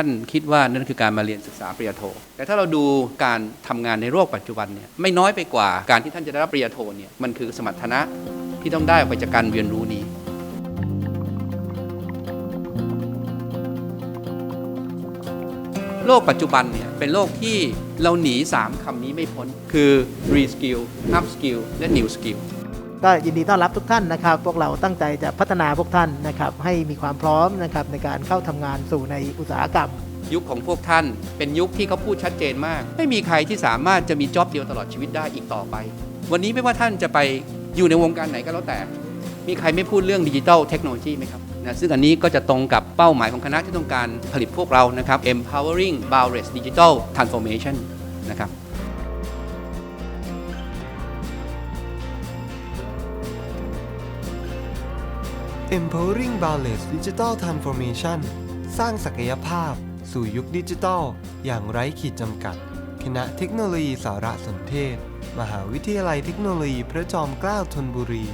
ท่านคิดว่านั่นคือการมาเรียนศึกษาปริญญาโท แต่ถ้าเราดูการทำงานในโลกปัจจุบันเนี่ยไม่น้อยไปกว่าการที่ท่านจะได้รับปริญญาโทเนี่ยมันคือสมรรถนะที่ต้องได้ออกไปจากการเรียนรู้นี้โลกปัจจุบันเนี่ยเป็นโลกที่เราหนี 3คำนี้ไม่พ้น คือ reskill up skill และ new skill ก็ยินดีต้อนรับทุกท่านนะครับ พวกเราตั้งใจจะพัฒนาพวกท่านนะครับ ให้มีความพร้อมนะครับในการเข้าทำงานสู่ในอุตสาหกรรม ยุคของพวกท่าน เป็นยุคที่เขาพูดชัดเจนมาก ไม่มีใครที่สามารถจะมีจ็อบเดียวตลอดชีวิตได้อีกต่อไป วันนี้ไม่ว่าท่านจะไปอยู่ในวงการไหนก็แล้วแต่ มีใครไม่พูดเรื่องดิจิทัลเทคโนโลยีไหมครับนะซึ่งอันนี้ก็จะตรงกับเป้าหมายของคณะที่ต้องการผลิตพวกเรานะครับ empowering boundless digital transformation นะครับ Empowering Boundless Digital Transformation สร้างศักยภาพ สู่ยุคดิจิทัล อย่างไร้ขีดจำกัด คณะเทคโนโลยีสารสนเทศ มหาวิทยาลัยเทคโนโลยีพระจอมเกล้าธนบุรี